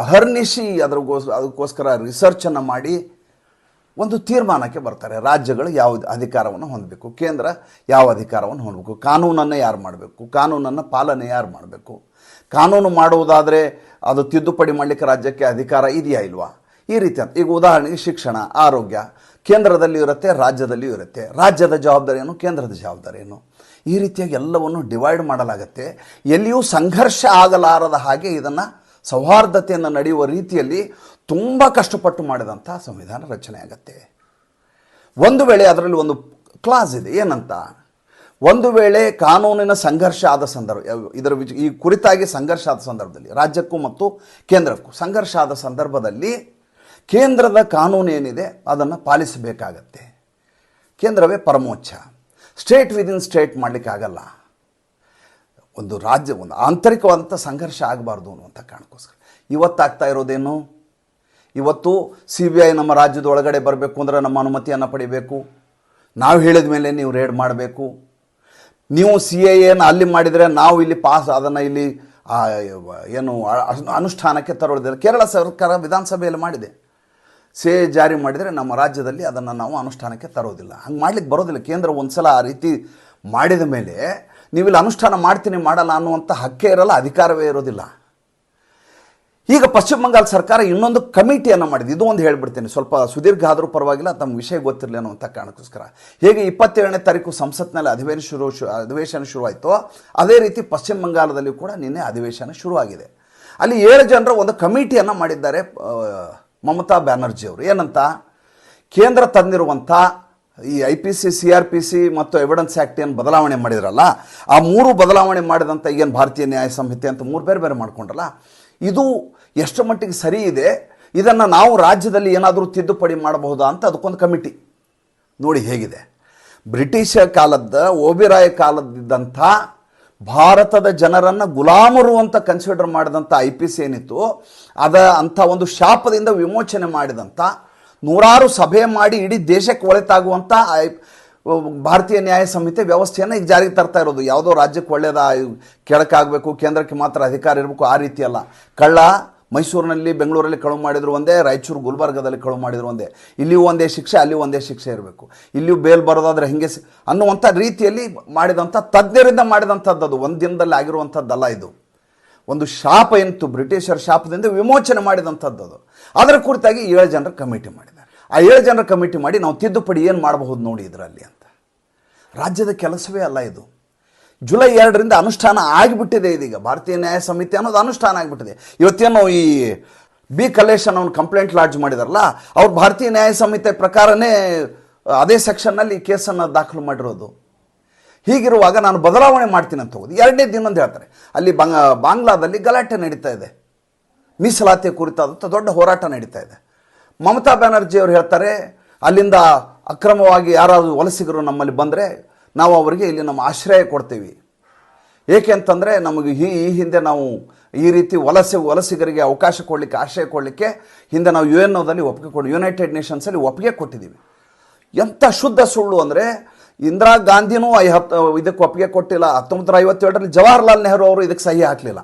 ಅಹರ್ನಿಶಿ ಅದ್ರಗೋಸ್ ಅದಕ್ಕೋಸ್ಕರ ರಿಸರ್ಚನ್ನು ಮಾಡಿ ಒಂದು ತೀರ್ಮಾನಕ್ಕೆ ಬರ್ತಾರೆ. ರಾಜ್ಯಗಳು ಯಾವ ಅಧಿಕಾರವನ್ನು ಹೊಂದಬೇಕು? ಕೇಂದ್ರ ಯಾವ ಅಧಿಕಾರವನ್ನು ಹೊಂದಬೇಕು? ಕಾನೂನನ್ನು ಯಾರು ಮಾಡಬೇಕು? ಕಾನೂನನ್ನು ಪಾಲನೆ ಯಾರು ಮಾಡಬೇಕು? ಕಾನೂನು ಮಾಡುವುದಾದರೆ ಅದು ತಿದ್ದುಪಡಿ ಮಾಡಲಿಕ್ಕೆ ರಾಜ್ಯಕ್ಕೆ ಅಧಿಕಾರ ಇದೆಯಾ ಇಲ್ವಾ? ಈ ರೀತಿ ಈಗ ಉದಾಹರಣೆಗೆ ಶಿಕ್ಷಣ, ಆರೋಗ್ಯ ಕೇಂದ್ರದಲ್ಲಿ ಇರುತ್ತೆ, ರಾಜ್ಯದಲ್ಲಿಯೂ ಇರುತ್ತೆ. ರಾಜ್ಯದ ಜವಾಬ್ದಾರಿ ಏನು ಕೇಂದ್ರದ ಜವಾಬ್ದಾರಿಯನ್ನು. ಈ ರೀತಿಯಾಗಿ ಎಲ್ಲವನ್ನು ಡಿವೈಡ್ ಮಾಡಲಾಗತ್ತೆ. ಎಲ್ಲಿಯೂ ಸಂಘರ್ಷ ಆಗಲಾರದ ಹಾಗೆ ಇದನ್ನು ಸೌಹಾರ್ದತೆಯನ್ನು ನಡೆಯುವ ರೀತಿಯಲ್ಲಿ ತುಂಬ ಕಷ್ಟಪಟ್ಟು ಮಾಡಿದಂಥ ಸಂವಿಧಾನ ರಚನೆ ಆಗತ್ತೆ. ಒಂದು ವೇಳೆ ಅದರಲ್ಲಿ ಒಂದು ಕ್ಲಾಸ್ ಇದೆ, ಏನಂತ? ಒಂದು ವೇಳೆ ಕಾನೂನಿನ ಸಂಘರ್ಷ ಆದ ಸಂದರ್ಭ ಇದರ ವಿಚ ಈ ಕುರಿತಾಗಿ ಸಂಘರ್ಷ ಆದ ಸಂದರ್ಭದಲ್ಲಿ, ರಾಜ್ಯಕ್ಕೂ ಮತ್ತು ಕೇಂದ್ರಕ್ಕೂ ಸಂಘರ್ಷ ಆದ ಸಂದರ್ಭದಲ್ಲಿ ಕೇಂದ್ರದ ಕಾನೂನು ಏನಿದೆ, ಅದನ್ನು ಪಾಲಿಸಬೇಕಾಗತ್ತೆ. ಕೇಂದ್ರವೇ ಪರಮೋಚ್ಚ ಸ್ಟೇಟ್ ವಿದಿನ್ ಸ್ಟೇಟ್ ಮಾಡಲಿಕ್ಕೆ ಆಗಲ್ಲ. ಒಂದು ರಾಜ್ಯ, ಒಂದು ಆಂತರಿಕವಾದಂಥ ಸಂಘರ್ಷ ಆಗಬಾರ್ದು ಅನ್ನುವಂಥ ಕಾರಣಕ್ಕೋಸ್ಕರ. ಇವತ್ತಾಗ್ತಾ ಇರೋದೇನು? ಇವತ್ತು ಸಿ ಬಿ ಐ ನಮ್ಮ ರಾಜ್ಯದ ಒಳಗಡೆ ಬರಬೇಕು ಅಂದರೆ ನಮ್ಮ ಅನುಮತಿಯನ್ನು ಪಡಿಬೇಕು. ನಾವು ಹೇಳಿದ ಮೇಲೆ ನೀವು ರೇಡ್ ಮಾಡಬೇಕು. ನೀವು ಸಿ ಐ ಎನ ಅಲ್ಲಿ ಮಾಡಿದರೆ ನಾವು ಇಲ್ಲಿ ಪಾಸ್ ಅದನ್ನು ಇಲ್ಲಿ ಏನು ಅನುಷ್ಠಾನಕ್ಕೆ ತರೋದಿಲ್ಲ. ಕೇರಳ ಸರ್ಕಾರ ವಿಧಾನಸಭೆಯಲ್ಲಿ ಮಾಡಿದೆ. ಸೇ ಜಾರಿ ಮಾಡಿದರೆ ನಮ್ಮ ರಾಜ್ಯದಲ್ಲಿ ಅದನ್ನು ನಾವು ಅನುಷ್ಠಾನಕ್ಕೆ ತರೋದಿಲ್ಲ. ಹಂಗೆ ಮಾಡ್ಲಿಕ್ಕೆ ಬರೋದಿಲ್ಲ. ಕೇಂದ್ರ ಒಂದು ಸಲ ಆ ರೀತಿ ಮಾಡಿದ ಮೇಲೆ ನೀವಿಲ್ಲಿ ಅನುಷ್ಠಾನ ಮಾಡ್ತೀನಿ, ಮಾಡಲ್ಲ ಅನ್ನುವಂಥ ಹಕ್ಕೇ ಇರಲ್ಲ, ಅಧಿಕಾರವೇ ಇರೋದಿಲ್ಲ. ಈಗ ಪಶ್ಚಿಮ ಬಂಗಾಳ ಸರ್ಕಾರ ಇನ್ನೊಂದು ಕಮಿಟಿಯನ್ನು ಮಾಡಿದೆ. ಇದು ಒಂದು ಹೇಳಿಬಿಡ್ತೀನಿ. ಸ್ವಲ್ಪ ಸುದೀರ್ಘ ಆದರೂ ಪರವಾಗಿಲ್ಲ ತಮ್ಮ ವಿಷಯ ಗೊತ್ತಿರಲಿ ಅನ್ನುವಂಥ ಕಾರಣಕ್ಕೋಸ್ಕರ. ಹೇಗೆ ಇಪ್ಪತ್ತೇಳನೇ ತಾರೀಕು ಸಂಸತ್ನಲ್ಲಿ ಅಧಿವೇಶನ ಶುರು ಅಧಿವೇಶನ ಶುರುವಾಯಿತೋ, ಅದೇ ರೀತಿ ಪಶ್ಚಿಮ ಬಂಗಾಳದಲ್ಲಿ ಕೂಡ ನಿನ್ನೆ ಅಧಿವೇಶನ ಶುರುವಾಗಿದೆ. ಅಲ್ಲಿ ಏಳು ಜನರು ಒಂದು ಕಮಿಟಿಯನ್ನು ಮಾಡಿದ್ದಾರೆ ಮಮತಾ ಬ್ಯಾನರ್ಜಿ ಅವರು. ಏನಂತ? ಕೇಂದ್ರ ತಂದಿರುವಂಥ ಈ I P C C R P C ಮತ್ತು ಎವಿಡೆನ್ಸ್ ಆ್ಯಕ್ಟ್ ಏನು ಬದಲಾವಣೆ ಮಾಡಿದ್ರಲ್ಲ, ಆ ಮೂರು ಬದಲಾವಣೆ ಮಾಡಿದಂಥ ಏನು ಭಾರತೀಯ ನ್ಯಾಯ ಸಂಹಿತೆ ಅಂತ ಮೂರು ಬೇರೆ ಬೇರೆ ಮಾಡ್ಕೊಂಡ್ರಲ್ಲ, ಇದು ಎಷ್ಟು ಮಟ್ಟಿಗೆ ಸರಿ ಇದೆ? ಇದನ್ನು ನಾವು ರಾಜ್ಯದಲ್ಲಿ ಏನಾದರೂ ತಿದ್ದುಪಡಿ ಮಾಡಬಹುದಾ ಅಂತ ಅದಕ್ಕೊಂದು ಕಮಿಟಿ. ನೋಡಿ ಹೇಗಿದೆ. ಬ್ರಿಟಿಷ ಕಾಲದ ಓಬಿರಾಯ ಕಾಲದಿದ್ದಂಥ ಭಾರತದ ಜನರನ್ನು ಗುಲಾಮರು ಅಂತ ಕನ್ಸಿಡರ್ ಮಾಡಿದಂಥ ಐ ಪಿ ಸಿ ಏನಿತ್ತು, ಅದ ಅಂಥ ಒಂದು ಶಾಪದಿಂದ ವಿಮೋಚನೆ ಮಾಡಿದಂಥ ನೂರಾರು ಸಭೆ ಮಾಡಿ ಇಡೀ ದೇಶಕ್ಕೆ ಒಳಿತಾಗುವಂಥ ಭಾರತೀಯ ನ್ಯಾಯ ಸಂಹಿತೆ ವ್ಯವಸ್ಥೆಯನ್ನು ಈಗ ಜಾರಿಗೆ ತರ್ತಾ ಇರೋದು. ಯಾವುದೋ ರಾಜ್ಯಕ್ಕೆ ಒಳ್ಳೆಯದ ಕೆಳಕಾಗಬೇಕು ಕೇಂದ್ರಕ್ಕೆ ಮಾತ್ರ ಅಧಿಕಾರ ಇರಬೇಕು ಆ ರೀತಿ ಅಲ್ಲ ಕಳ್ಳ ಮೈಸೂರಿನಲ್ಲಿ, ಬೆಂಗಳೂರಲ್ಲಿ ಕಳುವು ಮಾಡಿದ್ರು ಒಂದೇ, ರಾಯಚೂರು ಗುಲ್ಬರ್ಗದಲ್ಲಿ ಕಳುವು ಮಾಡಿದ್ರು ಒಂದೇ. ಇಲ್ಲಿಯೂ ಒಂದೇ ಶಿಕ್ಷೆ, ಅಲ್ಲಿಯೂ ಒಂದೇ ಶಿಕ್ಷೆ ಇರಬೇಕು. ಇಲ್ಲಿಯೂ ಬೇಲ್ ಬರೋದಾದ್ರೆ ಹಿಂಗೆ ಅನ್ನುವಂಥ ರೀತಿಯಲ್ಲಿ ಮಾಡಿದಂಥ, ತಜ್ಞರಿಂದ ಮಾಡಿದಂಥದ್ದು ಅದು. ಒಂದು ದಿನದಲ್ಲಿ ಆಗಿರುವಂಥದ್ದಲ್ಲ ಇದು. ಒಂದು ಶಾಪ ಎಂತು, ಬ್ರಿಟಿಷರ ಶಾಪದಿಂದ ವಿಮೋಚನೆ ಮಾಡಿದಂಥದ್ದು ಅದು. ಅದರ ಕುರಿತಾಗಿ ಏಳು ಜನರ ಕಮಿಟಿ ಮಾಡಿದ್ದಾರೆ. ಆ ಏಳು ಜನರ ಕಮಿಟಿ ಮಾಡಿ ನಾವು ತಿದ್ದುಪಡಿ ಏನು ಮಾಡಬಹುದು ನೋಡಿ ಇದರಲ್ಲಿ ಅಂತ. ರಾಜ್ಯದ ಕೆಲಸವೇ ಅಲ್ಲ ಇದು. ಜುಲೈ ಎರಡರಿಂದ ಅನುಷ್ಠಾನ ಆಗಿಬಿಟ್ಟಿದೆ ಇದೀಗ. ಭಾರತೀಯ ನ್ಯಾಯ ಸಮಿತಿ ಅನ್ನೋದು ಅನುಷ್ಠಾನ ಆಗಿಬಿಟ್ಟಿದೆ. ಇವತ್ತೇನು ಈ ಬಿ ಕಲೇಶ್ ಅನ್ನೋನು ಕಂಪ್ಲೇಂಟ್ ಲಾಡ್ಜ್ ಮಾಡಿದಾರಲ್ಲ, ಅವ್ರು ಭಾರತೀಯ ನ್ಯಾಯ ಸಂಹಿತೆ ಪ್ರಕಾರನೇ ಅದೇ ಸೆಕ್ಷನ್ನಲ್ಲಿ ಈ ಕೇಸನ್ನು ದಾಖಲು ಮಾಡಿರೋದು. ಹೀಗಿರುವಾಗ ನಾನು ಬದಲಾವಣೆ ಮಾಡ್ತೀನಿ ಅಂತ ಹೋಗೋದು. ಎರಡನೇ ದಿನ ಅಂತ ಹೇಳ್ತಾರೆ. ಅಲ್ಲಿ ಬಂಗ, ಬಾಂಗ್ಲಾದಲ್ಲಿ ಗಲಾಟೆ ನಡೀತಾ ಇದೆ. ಮೀಸಲಾತಿ ಕುರಿತಾದಂಥ ದೊಡ್ಡ ಹೋರಾಟ ನಡೀತಾ ಇದೆ. ಮಮತಾ ಬ್ಯಾನರ್ಜಿ ಅವರು ಹೇಳ್ತಾರೆ, ಅಲ್ಲಿಂದ ಅಕ್ರಮವಾಗಿ ಯಾರಾದರೂ ವಲಸಿಗರು ನಮ್ಮಲ್ಲಿ ಬಂದರೆ ನಾವು ಅವರಿಗೆ ಇಲ್ಲಿ ನಮ್ಮ ಆಶ್ರಯ ಕೊಡ್ತೀವಿ. ಏಕೆ ಅಂತಂದರೆ ನಮಗೆ ಈ ಈ ಹಿಂದೆ ನಾವು ಈ ರೀತಿ ವಲಸೆ, ವಲಸಿಗರಿಗೆ ಅವಕಾಶ ಕೊಡಲಿಕ್ಕೆ, ಆಶ್ರಯ ಕೊಡಲಿಕ್ಕೆ ಹಿಂದೆ ನಾವು ಯು ಎನ್ ಒದಲ್ಲಿ ಒಪ್ಪಿಗೆ ಕೊಡಿ ಯುನೈಟೆಡ್ ನೇಷನ್ಸಲ್ಲಿ ಒಪ್ಪಿಗೆ ಕೊಟ್ಟಿದ್ದೀವಿ. ಎಂಥ ಶುದ್ಧ ಸುಳ್ಳು ಅಂದರೆ ಇಂದಿರಾ ಗಾಂಧಿನೂ ಐ ಹತ್ತು ಇದಕ್ಕೆ ಒಪ್ಪಿಗೆ ಕೊಟ್ಟಿಲ್ಲ. ಹತ್ತೊಂಬತ್ತು ನೂರ ಐವತ್ತೇಳರಲ್ಲಿ ಜವಾಹರ್ಲಾಲ್ ನೆಹರು ಅವರು ಇದಕ್ಕೆ ಸಹಿ ಹಾಕಲಿಲ್ಲ.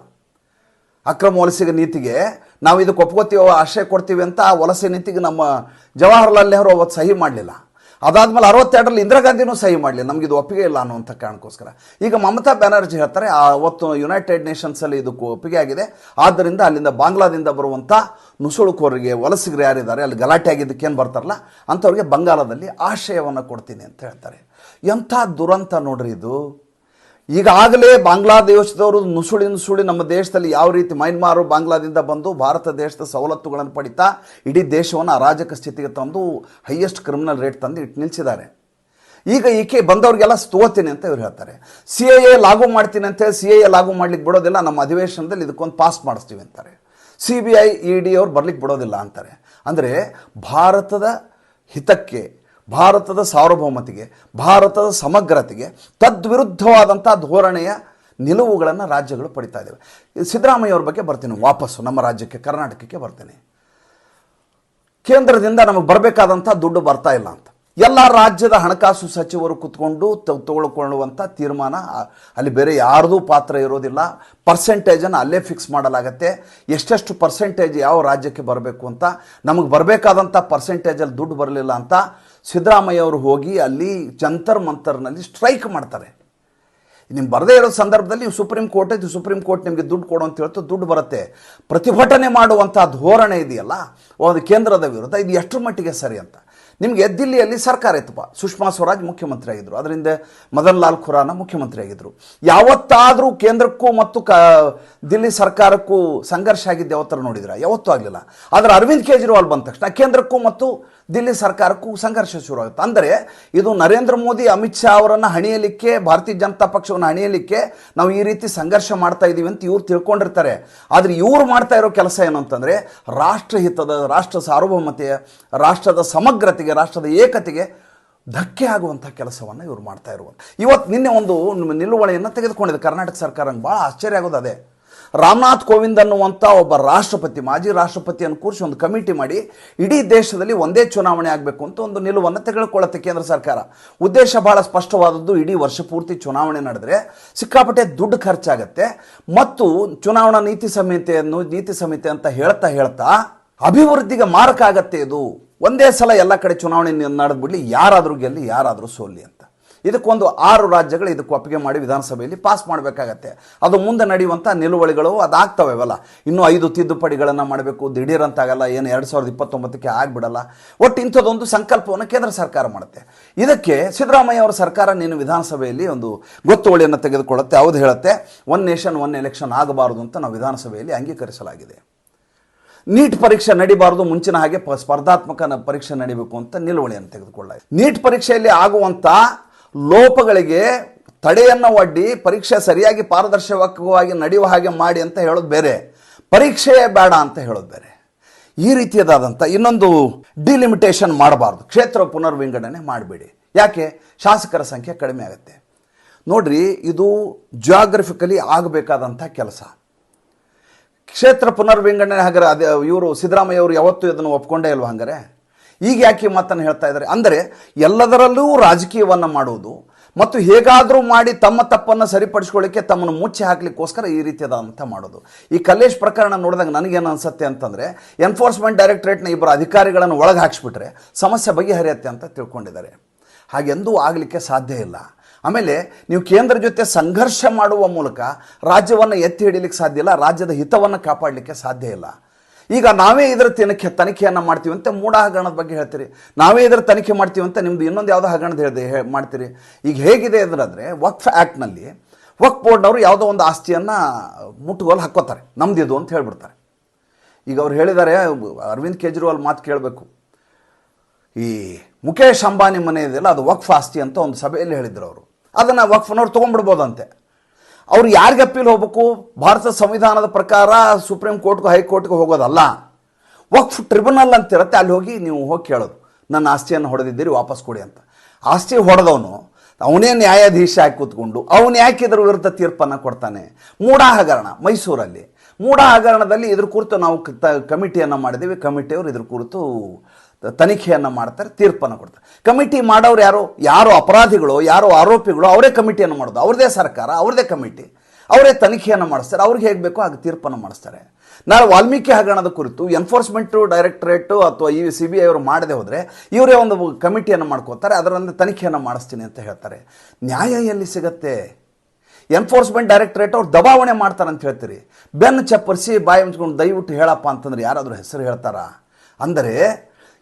ಅಕ್ರಮ ವಲಸಿಗ ನೀತಿಗೆ ನಾವು ಇದಕ್ಕೆ ಒಪ್ಕೋತೀವಿ ಆಶ್ರಯ ಕೊಡ್ತೀವಿ ಅಂತ ಆ ವಲಸೆ ನೀತಿಗೆ ನಮ್ಮ ಜವಾಹರ್ಲಾಲ್ ನೆಹರು ಅವತ್ತು ಸಹಿ ಮಾಡಲಿಲ್ಲ. ಅದಾದ್ಮೇಲೆ ಅರವತ್ತೆರಡರಲ್ಲಿ ಇಂದಿರಾ ಗಾಂಧಿನೂ ಸಹಿ ಮಾಡಲಿ ನಮ್ಗೆ ಇದು ಒಪ್ಪಿಗೆ ಇಲ್ಲ ಅನ್ನುವಂಥ ಕಾರಣಕ್ಕೋಸ್ಕರ. ಈಗ ಮಮತಾ ಬ್ಯಾನರ್ಜಿ ಹೇಳ್ತಾರೆ, ಆ ಅವತ್ತು ಯುನೈಟೆಡ್ ನೇಷನ್ಸಲ್ಲಿ ಇದಕ್ಕೂ ಒಪ್ಪಿಗೆ ಆಗಿದೆ. ಆದ್ದರಿಂದ ಅಲ್ಲಿಂದ ಬಾಂಗ್ಲಾದಿಂದ ಬರುವಂಥ ನುಸುಳುಕೋರಿಗೆ ವಲಸಿಗರು ಯಾರಿದ್ದಾರೆ, ಅಲ್ಲಿ ಗಲಾಟೆ ಆಗಿದ್ದಕ್ಕೇನು ಬರ್ತಾರಲ್ಲ, ಅಂಥವ್ರಿಗೆ ಬಂಗಾಲದಲ್ಲಿ ಆಶ್ರಯವನ್ನು ಕೊಡ್ತೀನಿ ಅಂತ ಹೇಳ್ತಾರೆ. ಎಂಥ ದುರಂತ ನೋಡ್ರಿ ಇದು. ಈಗಾಗಲೇ ಬಾಂಗ್ಲಾದೇಶದವರು ನುಸುಳಿ ನುಸುಳಿ ನಮ್ಮ ದೇಶದಲ್ಲಿ ಯಾವ ರೀತಿ ಮೈನ್ಮಾರು ಬಾಂಗ್ಲಾದಿಂದ ಬಂದು ಭಾರತ ದೇಶದ ಸವಲತ್ತುಗಳನ್ನು ಪಡಿತಾ, ಇಡೀ ದೇಶವನ್ನು ಅರಾಜಕ ಸ್ಥಿತಿಗೆ ತಂದು ಹೈಯೆಸ್ಟ್ ಕ್ರಿಮಿನಲ್ ರೇಟ್ ತಂದು ಇಟ್ಟು ನಿಲ್ಲಿಸಿದ್ದಾರೆ ಈಗ ಈಕೆ ಬಂದವ್ರಿಗೆಲ್ಲ ತಗೋತೀನಿ ಅಂತ ಇವ್ರು ಹೇಳ್ತಾರೆ. ಸಿ ಎ ಎ ಲಾಗು ಮಾಡ್ತೀನಿ ಅಂತೇಳಿ ಸಿ ಎ ಎ ಲಾಗು ಮಾಡ್ಲಿಕ್ಕೆ ಬಿಡೋದಿಲ್ಲ, ನಮ್ಮ ಅಧಿವೇಶನದಲ್ಲಿ ಇದಕ್ಕೊಂದು ಪಾಸ್ ಮಾಡಿಸ್ತೀವಿ ಅಂತಾರೆ. C B I E D ಅವ್ರು ಬರ್ಲಿಕ್ಕೆ ಬಿಡೋದಿಲ್ಲ ಅಂತಾರೆ. ಅಂದರೆ ಭಾರತದ ಹಿತಕ್ಕೆ ಭಾರತದ ಸಾರ್ವಭೌಮತೆಗೆ, ಭಾರತದ ಸಮಗ್ರತೆಗೆ ತದ್ವಿರುದ್ಧವಾದಂಥ ಧೋರಣೆಯ ನಿಲುವುಗಳನ್ನು ರಾಜ್ಯಗಳು ಪಡಿತಾ ಇದ್ದಾವೆ ಇದು ಸಿದ್ದರಾಮಯ್ಯ ಅವ್ರ ಬಗ್ಗೆ ಬರ್ತೀನಿ, ವಾಪಸ್ಸು ನಮ್ಮ ರಾಜ್ಯಕ್ಕೆ, ಕರ್ನಾಟಕಕ್ಕೆ ಬರ್ತೇನೆ. ಕೇಂದ್ರದಿಂದ ನಮಗೆ ಬರಬೇಕಾದಂಥ ದುಡ್ಡು ಬರ್ತಾ ಇಲ್ಲ ಅಂತ. ಎಲ್ಲ ರಾಜ್ಯದ ಹಣಕಾಸು ಸಚಿವರು ಕುತ್ಕೊಂಡು ತಗೊಳ್ಕೊಳ್ಳುವಂಥ ತೀರ್ಮಾನ ಅಲ್ಲಿ ಬೇರೆ ಯಾರ್ದೂ ಪಾತ್ರ ಇರೋದಿಲ್ಲ. ಪರ್ಸೆಂಟೇಜನ್ನು ಅಲ್ಲೇ ಫಿಕ್ಸ್ ಮಾಡಲಾಗತ್ತೆ. ಎಷ್ಟೆಷ್ಟು ಪರ್ಸೆಂಟೇಜ್ ಯಾವ ರಾಜ್ಯಕ್ಕೆ ಬರಬೇಕು ಅಂತ. ನಮಗೆ ಬರಬೇಕಾದಂಥ ಪರ್ಸೆಂಟೇಜಲ್ಲಿ ದುಡ್ಡು ಬರಲಿಲ್ಲ ಅಂತ ಸಿದ್ದರಾಮಯ್ಯ ಅವರು ಹೋಗಿ ಅಲ್ಲಿ ಜಂತರ್ ಮಂತರ್ನಲ್ಲಿ ಸ್ಟ್ರೈಕ್ ಮಾಡ್ತಾರೆ. ನಿಮ್ಗೆ ಬರದೇ ಇರೋ ಸಂದರ್ಭದಲ್ಲಿ ಸುಪ್ರೀಂ ಕೋರ್ಟ್ ಐತಿ, ಸುಪ್ರೀಂ ಕೋರ್ಟ್ ನಿಮಗೆ ದುಡ್ಡು ಕೊಡು ಅಂತ ಹೇಳ್ತು ದುಡ್ಡು ಬರುತ್ತೆ. ಪ್ರತಿಭಟನೆ ಮಾಡುವಂಥ ಧೋರಣೆ ಇದೆಯಲ್ಲ ಒಂದು ಕೇಂದ್ರದ ವಿರುದ್ಧ, ಇದು ಎಷ್ಟರ ಮಟ್ಟಿಗೆ ಸರಿ ಅಂತ. ನಿಮಗೆ ದಿಲ್ಲಿಯಲ್ಲಿ ಸರ್ಕಾರ ಇತ್ತಪ್ಪ. ಸುಷ್ಮಾ ಸ್ವರಾಜ್ ಮುಖ್ಯಮಂತ್ರಿ ಆಗಿದ್ದರು ಅದರಿಂದ ಮದನ್ ಲಾಲ್ ಖುರಾನ ಮುಖ್ಯಮಂತ್ರಿ ಆಗಿದ್ದರು ಯಾವತ್ತಾದರೂ ಕೇಂದ್ರಕ್ಕೂ ಮತ್ತು ಕ, ದಿಲ್ಲಿ ಸರ್ಕಾರಕ್ಕೂ ಸಂಘರ್ಷ ಆಗಿದ್ದು ಯಾವತ್ತರ ನೋಡಿದ್ರೆ? ಯಾವತ್ತೂ ಆಗಲಿಲ್ಲ. ಆದರೆ ಅರವಿಂದ್ ಕೇಜ್ರಿವಾಲ್ ಬಂದ ತಕ್ಷಣ ಕೇಂದ್ರಕ್ಕೂ ಮತ್ತು ದಿಲ್ಲಿ ಸರ್ಕಾರಕ್ಕೂ ಸಂಘರ್ಷ ಶುರುವಾಗುತ್ತೆ. ಅಂದರೆ ಇದು ನರೇಂದ್ರ ಮೋದಿ, ಅಮಿತ್ ಶಾ ಅವರನ್ನು ಹಣಿಯಲಿಕ್ಕೆ, ಭಾರತೀಯ ಜನತಾ ಪಕ್ಷವನ್ನು ಹಣಿಯಲಿಕ್ಕೆ ನಾವು ಈ ರೀತಿ ಸಂಘರ್ಷ ಮಾಡ್ತಾ ಇದ್ದೀವಿ ಅಂತ ಇವ್ರು ತಿಳ್ಕೊಂಡಿರ್ತಾರೆ. ಆದರೆ ಇವರು ಮಾಡ್ತಾ ಇರೋ ಕೆಲಸ ಏನು ಅಂತಂದರೆ ರಾಷ್ಟ್ರಹಿತದ ರಾಷ್ಟ್ರ ಸಾರ್ವಭೌಮತೆಯ, ರಾಷ್ಟ್ರದ ಸಮಗ್ರತೆಗೆ, ರಾಷ್ಟ್ರದ ಏಕತೆಗೆ ಧಕ್ಕೆ ಆಗುವಂಥ ಕೆಲಸವನ್ನು ಇವರು ಮಾಡ್ತಾ ಇರುವಂಥ ಇವತ್ತು ನಿನ್ನೆ ಒಂದು ನಿಲುವಳಿಯನ್ನು ತೆಗೆದುಕೊಂಡಿದೆ. ಕರ್ನಾಟಕ ಸರ್ಕಾರ ಭಾಳ ಆಶ್ಚರ್ಯ ಆಗೋದು ಅದೇ. ರಾಮನಾಥ್ ಕೋವಿಂದ್ ಅನ್ನುವಂಥ ಒಬ್ಬ ರಾಷ್ಟ್ರಪತಿ, ಮಾಜಿ ರಾಷ್ಟ್ರಪತಿಯನ್ನು ಕೂರಿಸಿ ಒಂದು ಕಮಿಟಿ ಮಾಡಿ ಇಡೀ ದೇಶದಲ್ಲಿ ಒಂದೇ ಚುನಾವಣೆ ಆಗಬೇಕು ಅಂತ ಒಂದು ನಿಲುವನ್ನು ತೆಗೆದುಕೊಳ್ಳುತ್ತೆ ಕೇಂದ್ರ ಸರ್ಕಾರ. ಉದ್ದೇಶ ಬಹಳ ಸ್ಪಷ್ಟವಾದದ್ದು, ಇಡೀ ವರ್ಷ ಪೂರ್ತಿ ಚುನಾವಣೆ ನಡೆದ್ರೆ ಸಿಕ್ಕಾಪಟ್ಟೆ ದುಡ್ಡು ಖರ್ಚಾಗತ್ತೆ. ಮತ್ತು ಚುನಾವಣಾ ನೀತಿ ಸಂಹಿತೆಯನ್ನು, ನೀತಿ ಸಂಹಿತೆ ಅಂತ ಹೇಳ್ತಾ ಹೇಳ್ತಾ ಅಭಿವೃದ್ಧಿಗೆ ಮಾರಕ ಆಗತ್ತೆ ಇದು. ಒಂದೇ ಸಲ ಎಲ್ಲ ಕಡೆ ಚುನಾವಣೆ ನಡೆದ್ಬಿಡ್ಲಿ, ಯಾರಾದರೂ ಗೆಲ್ಲಿ, ಯಾರಾದರೂ ಸೋಲಿ ಅಂತ. ಇದಕ್ಕೊಂದು ಆರು ರಾಜ್ಯಗಳು ಇದಕ್ಕೆ ಒಪ್ಪಿಗೆ ಮಾಡಿ ವಿಧಾನಸಭೆಯಲ್ಲಿ ಪಾಸ್ ಮಾಡಬೇಕಾಗತ್ತೆ. ಅದು ಮುಂದೆ ನಡೆಯುವಂಥ ನಿಲುವಳಿಗಳು ಅದಾಗ್ತವೆ ಅವೆಲ್ಲ. ಇನ್ನೂ ಐದು ತಿದ್ದುಪಡಿಗಳನ್ನು ಮಾಡಬೇಕು, ದಿಢೀರಂತಾಗಲ್ಲ, ಏನು ಎರಡು ಸಾವಿರದ ಇಪ್ಪತ್ತೊಂಬತ್ತಕ್ಕೆ ಆಗಿಬಿಡಲ್ಲ. ಒಟ್ಟು ಇಂಥದ್ದೊಂದು ಸಂಕಲ್ಪವನ್ನು ಕೇಂದ್ರ ಸರ್ಕಾರ ಮಾಡುತ್ತೆ. ಇದಕ್ಕೆ ಸಿದ್ದರಾಮಯ್ಯ ಅವರ ಸರ್ಕಾರ ನೀನು ವಿಧಾನಸಭೆಯಲ್ಲಿ ಒಂದು ಗೊತ್ತುವಳಿಯನ್ನು ತೆಗೆದುಕೊಳ್ಳುತ್ತೆ. ಹೌದು ಹೇಳುತ್ತೆ ಒನ್ ನೇಷನ್ ಒನ್ ಎಲೆಕ್ಷನ್ ಆಗಬಾರದು ಅಂತ ನಾವು ವಿಧಾನಸಭೆಯಲ್ಲಿ ಅಂಗೀಕರಿಸಲಾಗಿದೆ. ನೀಟ್ ಪರೀಕ್ಷೆ ನಡಿಬಾರದು, ಮುಂಚಿನ ಹಾಗೆ ಸ್ಪರ್ಧಾತ್ಮಕ ಪರೀಕ್ಷೆ ನಡಿಬೇಕು ಅಂತ ನಿಲುವಳಿಯನ್ನು ತೆಗೆದುಕೊಳ್ಳಲಾಗಿದೆ. ನೀಟ್ ಪರೀಕ್ಷೆಯಲ್ಲಿ ಆಗುವಂಥ ಲೋಪಗಳಿಗೆ ತಡೆಯನ್ನು ಒಡ್ಡಿ ಪರೀಕ್ಷೆ ಸರಿಯಾಗಿ ಪಾರದರ್ಶಕವಾಗಿ ನಡೆಯುವ ಹಾಗೆ ಮಾಡಿ ಅಂತ ಹೇಳೋದು ಬೇರೆ. ಪರೀಕ್ಷೆಯೇ ಬೇಡ ಅಂತ ಹೇಳೋದು ಬೇರೆ. ಈ ರೀತಿಯದಾದಂಥ ಇನ್ನೊಂದು ಡಿಲಿಮಿಟೇಷನ್ ಮಾಡಬಾರ್ದು. ಕ್ಷೇತ್ರ ಪುನರ್ವಿಂಗಡಣೆ ಮಾಡಬೇಡಿ. ಯಾಕೆ? ಶಾಸಕರ ಸಂಖ್ಯೆ ಕಡಿಮೆ ಆಗುತ್ತೆ. ನೋಡ್ರಿ, ಇದು ಜಿಯಾಗ್ರಫಿಕಲಿ ಆಗಬೇಕಾದಂಥ ಕೆಲಸ. ಕ್ಷೇತ್ರ ಪುನರ್ವಿಂಗಡಣೆ ಹಾಗಾದ್ರೆ ಅದೇ, ಇವರು ಸಿದ್ದರಾಮಯ್ಯ ಅವರು ಯಾವತ್ತೂ ಇದನ್ನು ಒಪ್ಕೊಂಡೇ ಇಲ್ವಾ ಹಂಗಾರೆ? ಈಗ ಯಾಕೆ ಮಾತನ್ನು ಹೇಳ್ತಾ ಇದ್ದಾರೆ? ಅಂದರೆ ಎಲ್ಲದರಲ್ಲೂ ರಾಜಕೀಯವನ್ನು ಮಾಡುವುದು ಮತ್ತು ಹೇಗಾದರೂ ಮಾಡಿ ತಮ್ಮ ತಪ್ಪನ್ನು ಸರಿಪಡಿಸ್ಕೊಳ್ಳಿಕ್ಕೆ ತಮ್ಮನ್ನು ಮುಚ್ಚಿ ಹಾಕ್ಲಿಕ್ಕೋಸ್ಕರ ಈ ರೀತಿಯಾದಂಥ ಮಾಡೋದು ಈ ಕಲ್ಲೇಶ್ ಪ್ರಕರಣ ನೋಡಿದಾಗ ನನಗೇನು ಅನ್ಸುತ್ತೆ ಅಂತಂದರೆ ಎನ್ಫೋರ್ಸ್ಮೆಂಟ್ ಡೈರೆಕ್ಟ್ರೇಟ್ನ ಇಬ್ಬರು ಅಧಿಕಾರಿಗಳನ್ನು ಒಳಗೆ ಹಾಕ್ಸ್ಬಿಟ್ರೆ ಸಮಸ್ಯೆ ಬಗೆಹರಿಯುತ್ತೆ ಅಂತ ತಿಳ್ಕೊಂಡಿದ್ದಾರೆ. ಹಾಗೆಂದೂ ಆಗಲಿಕ್ಕೆ ಸಾಧ್ಯ ಇಲ್ಲ. ಆಮೇಲೆ ನೀವು ಕೇಂದ್ರ ಜೊತೆ ಸಂಘರ್ಷ ಮಾಡುವ ಮೂಲಕ ರಾಜ್ಯವನ್ನು ಎತ್ತಿ ಹಿಡಿಯಲಿಕ್ಕೆ ಸಾಧ್ಯ ಇಲ್ಲ, ರಾಜ್ಯದ ಹಿತವನ್ನು ಕಾಪಾಡಲಿಕ್ಕೆ ಸಾಧ್ಯ ಇಲ್ಲ. ಈಗ ನಾವೇ ಇದರ ತನಿಖೆ ತನಿಖೆಯನ್ನು ಮಾಡ್ತೀವಿ ಅಂತ ಮೂಢ ಹಗರಣದ ಬಗ್ಗೆ ಹೇಳ್ತೀರಿ. ನಾವೇ ಇದರ ತನಿಖೆ ಮಾಡ್ತೀವಿ ಅಂತ ನಿಮ್ದು ಇನ್ನೊಂದು ಯಾವುದೋ ಹಗರಣದ ಹೇಳಿದೆ ಮಾಡ್ತೀರಿ. ಈಗ ಹೇಗಿದೆ ಅಂದ್ರೆ ವಕ್ಫ್ ಆ್ಯಕ್ಟ್ನಲ್ಲಿ ವಕ್ಫ್ ಬೋರ್ಡ್ನವರು ಯಾವುದೋ ಒಂದು ಆಸ್ತಿಯನ್ನು ಮುಟ್ಟುಗೋಲು ಹಾಕ್ಕೋತಾರೆ. ನಮ್ದಿದು ಅಂತ ಹೇಳ್ಬಿಡ್ತಾರೆ. ಈಗ ಅವ್ರು ಹೇಳಿದ್ದಾರೆ, ಅರವಿಂದ್ ಕೇಜ್ರಿವಾಲ್ ಮಾತು ಕೇಳಬೇಕು. ಈ ಮುಖೇಶ್ ಅಂಬಾನಿ ಮನೆ ಇದೆಯಲ್ಲ, ಅದು ವಕ್ಫ್ ಆಸ್ತಿ ಅಂತ ಒಂದು ಸಭೆಯಲ್ಲಿ ಹೇಳಿದ್ರು ಅವರು. ಅದನ್ನು ವಕ್ಫ್ನವ್ರು ತೊಗೊಂಡ್ಬಿಡ್ಬೋದಂತೆ. ಅವ್ರು ಯಾರಿಗೆ ಅಪ್ಪೀಲ್ ಹೋಗಬೇಕು? ಭಾರತ ಸಂವಿಧಾನದ ಪ್ರಕಾರ ಸುಪ್ರೀಂ ಕೋರ್ಟ್ಗೂ ಹೈಕೋರ್ಟ್ಗೂ ಹೋಗೋದಲ್ಲ. ವಕ್ಫ್ ಟ್ರಿಬ್ಯುನಲ್ ಅಂತ ಇರುತ್ತೆ ಅಲ್ಲಿ ಹೋಗಿ ನೀವು ಹೋಗಿ ಕೇಳೋದು. ನನ್ನ ಆಸ್ತಿಯನ್ನು ಹೊಡೆದಿದ್ದೀರಿ, ವಾಪಸ್ ಕೊಡಿ ಅಂತ. ಆಸ್ತಿ ಹೊಡೆದವನು, ಅವನೇ ನ್ಯಾಯಾಧೀಶ ಆಗಿ ಕೂತ್ಕೊಂಡು, ಅವನು ಯಾಕೆ ಇದ್ರ ವಿರುದ್ಧ ತೀರ್ಪನ್ನು ಕೊಡ್ತಾನೆ? ಮೂಢಾ ಹಗರಣ ಮೈಸೂರಲ್ಲಿ. ಮೂಢ ಹಗರಣದಲ್ಲಿ ಇದ್ರ ಕುರಿತು ನಾವು ಕಮಿಟಿಯನ್ನು ಮಾಡಿದ್ದೀವಿ, ಕಮಿಟಿಯವರು ಇದ್ರ ಕುರಿತು ತನಿಖೆಯನ್ನು ಮಾಡ್ತಾರೆ, ತೀರ್ಪನ್ನು ಕೊಡ್ತಾರೆ. ಕಮಿಟಿ ಮಾಡೋರು ಯಾರು? ಯಾರು ಅಪರಾಧಿಗಳು, ಯಾರು ಆರೋಪಿಗಳು, ಅವರೇ ಕಮಿಟಿಯನ್ನು ಮಾಡೋದು. ಅವ್ರದೇ ಸರ್ಕಾರ, ಅವ್ರದೇ ಕಮಿಟಿ. ಅವರೇ ತನಿಖೆಯನ್ನು ಮಾಡಿಸ್ತಾರೆ. ಅವ್ರಿಗೆ ಹೇಗೆ ಬೇಕೋ ಹಾಗೆ ತೀರ್ಪನ್ನು ಮಾಡಿಸ್ತಾರೆ. ನಾಳೆ ವಾಲ್ಮೀಕಿ ಹಗರಣದ ಕುರಿತು ಎನ್ಫೋರ್ಸ್ಮೆಂಟು ಡೈರೆಕ್ಟರೇಟು ಅಥವಾ ಈ ಸಿ ಬಿ ಐ ಅವರು ಮಾಡದೆ ಹೋದರೆ ಇವರೇ ಒಂದು ಕಮಿಟಿಯನ್ನು ಮಾಡ್ಕೋತಾರೆ ಅದರಿಂದ ತನಿಖೆಯನ್ನು ಮಾಡಿಸ್ತೀನಿ ಅಂತ ಹೇಳ್ತಾರೆ. ನ್ಯಾಯ ಎಲ್ಲಿ ಸಿಗತ್ತೆ? ಎನ್ಫೋರ್ಸ್ಮೆಂಟ್ ಡೈರೆಕ್ಟರೇಟ್ ಅವ್ರು ದಬಾವಣೆ ಮಾಡ್ತಾರೆ ಅಂತ ಹೇಳ್ತೀರಿ. ಬೆನ್ನು ಚಪ್ಪರಿಸಿ ಬಾಯಿ ಮುಚ್ಕೊಂಡು ದಯವಿಟ್ಟು ಹೇಳಪ್ಪ ಅಂತಂದ್ರೆ ಯಾರಾದರೂ ಹೆಸರು ಹೇಳ್ತಾರಾ? ಅಂದರೆ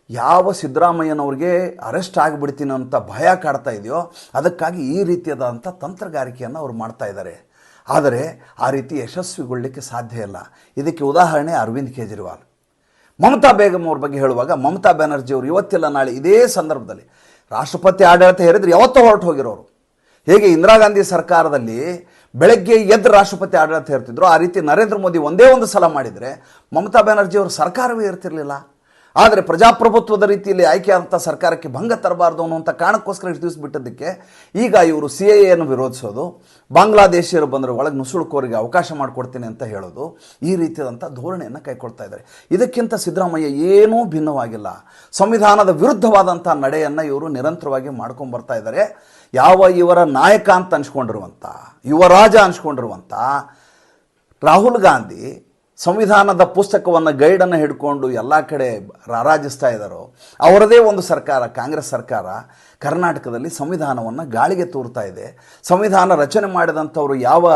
ಯಾವ ಸಿದ್ದರಾಮಯ್ಯನವ್ರಿಗೆ ಅರೆಸ್ಟ್ ಆಗಿಬಿಡ್ತೀನಿ ಅಂತ ಭಯ ಕಾಡ್ತಾ ಇದೆಯೋ ಅದಕ್ಕಾಗಿ ಈ ರೀತಿಯಾದಂಥ ತಂತ್ರಗಾರಿಕೆಯನ್ನು ಅವ್ರು ಮಾಡ್ತಾ ಇದ್ದಾರೆ. ಆದರೆ ಆ ರೀತಿ ಯಶಸ್ವಿಗೊಳ್ಳಲಿಕ್ಕೆ ಸಾಧ್ಯ ಇಲ್ಲ. ಇದಕ್ಕೆ ಉದಾಹರಣೆ ಅರವಿಂದ್ ಕೇಜ್ರಿವಾಲ್. ಮಮತಾ ಬೇಗಂ ಅವ್ರ ಬಗ್ಗೆ ಹೇಳುವಾಗ ಮಮತಾ ಬ್ಯಾನರ್ಜಿ ಅವರು ಇವತ್ತಿಲ್ಲ, ನಾಳೆ ಇದೇ ಸಂದರ್ಭದಲ್ಲಿ. ರಾಷ್ಟ್ರಪತಿ ಆಡಳಿತ ಹೇರಿದ್ರೆ ಯಾವತ್ತೋ ಹೊರಟು ಹೋಗಿರೋರು. ಹೇಗೆ ಇಂದಿರಾ ಗಾಂಧಿ ಸರ್ಕಾರದಲ್ಲಿ ಬೆಳಗ್ಗೆ ಎದ್ದು ರಾಷ್ಟ್ರಪತಿ ಆಡಳಿತ ಇರ್ತಿದ್ರು ಆ ರೀತಿ ನರೇಂದ್ರ ಮೋದಿ ಒಂದೇ ಒಂದು ಸಲ ಮಾಡಿದರೆ ಮಮತಾ ಬ್ಯಾನರ್ಜಿ ಅವರು ಸರ್ಕಾರವೇ ಇರ್ತಿರ್ಲಿಲ್ಲ. ಆದರೆ ಪ್ರಜಾಪ್ರಭುತ್ವದ ರೀತಿಯಲ್ಲಿ ಆಯ್ಕೆಯಾದಂಥ ಸರ್ಕಾರಕ್ಕೆ ಭಂಗ ತರಬಾರ್ದು ಅನ್ನುವಂಥ ಕಾರಣಕ್ಕೋಸ್ಕರ ಬಿಟ್ಟಿದ್ದಕ್ಕೆ ಈಗ ಇವರು ಸಿ ಎ ಎನ್ನು ವಿರೋಧಿಸೋದು, ಬಾಂಗ್ಲಾದೇಶಿಯರು ಬಂದರೆ ಒಳಗೆ ನುಸುಳುಕೋರಿಗೆ ಅವಕಾಶ ಮಾಡಿಕೊಡ್ತೀನಿ ಅಂತ ಹೇಳೋದು, ಈ ರೀತಿಯಾದಂಥ ಧೋರಣೆಯನ್ನು ಕೈಕೊಳ್ತಾ ಇದ್ದಾರೆ. ಇದಕ್ಕಿಂತ ಸಿದ್ದರಾಮಯ್ಯ ಏನೂ ಭಿನ್ನವಾಗಿಲ್ಲ. ಸಂವಿಧಾನದ ವಿರುದ್ಧವಾದಂಥ ನಡೆಯನ್ನು ಇವರು ನಿರಂತರವಾಗಿ ಮಾಡ್ಕೊಂಡು ಇದ್ದಾರೆ. ಯಾವ ಇವರ ನಾಯಕ ಅಂತ ಅನ್ಸ್ಕೊಂಡಿರುವಂಥ ಯುವರಾಜ ಅನ್ಸ್ಕೊಂಡಿರುವಂಥ ರಾಹುಲ್ ಗಾಂಧಿ ಸಂವಿಧಾನದ ಪುಸ್ತಕವನ್ನು ಗೈಡನ್ನು ಹಿಡ್ಕೊಂಡು ಎಲ್ಲ ಕಡೆ ರಾರಾಜಿಸ್ತಾ ಇದ್ದಾರೋ ಅವರದೇ ಒಂದು ಸರ್ಕಾರ, ಕಾಂಗ್ರೆಸ್ ಸರ್ಕಾರ, ಕರ್ನಾಟಕದಲ್ಲಿ ಸಂವಿಧಾನವನ್ನು ಗಾಳಿಗೆ ತೂರ್ತಾ ಇದೆ. ಸಂವಿಧಾನ ರಚನೆ ಮಾಡಿದಂಥವರು ಯಾವ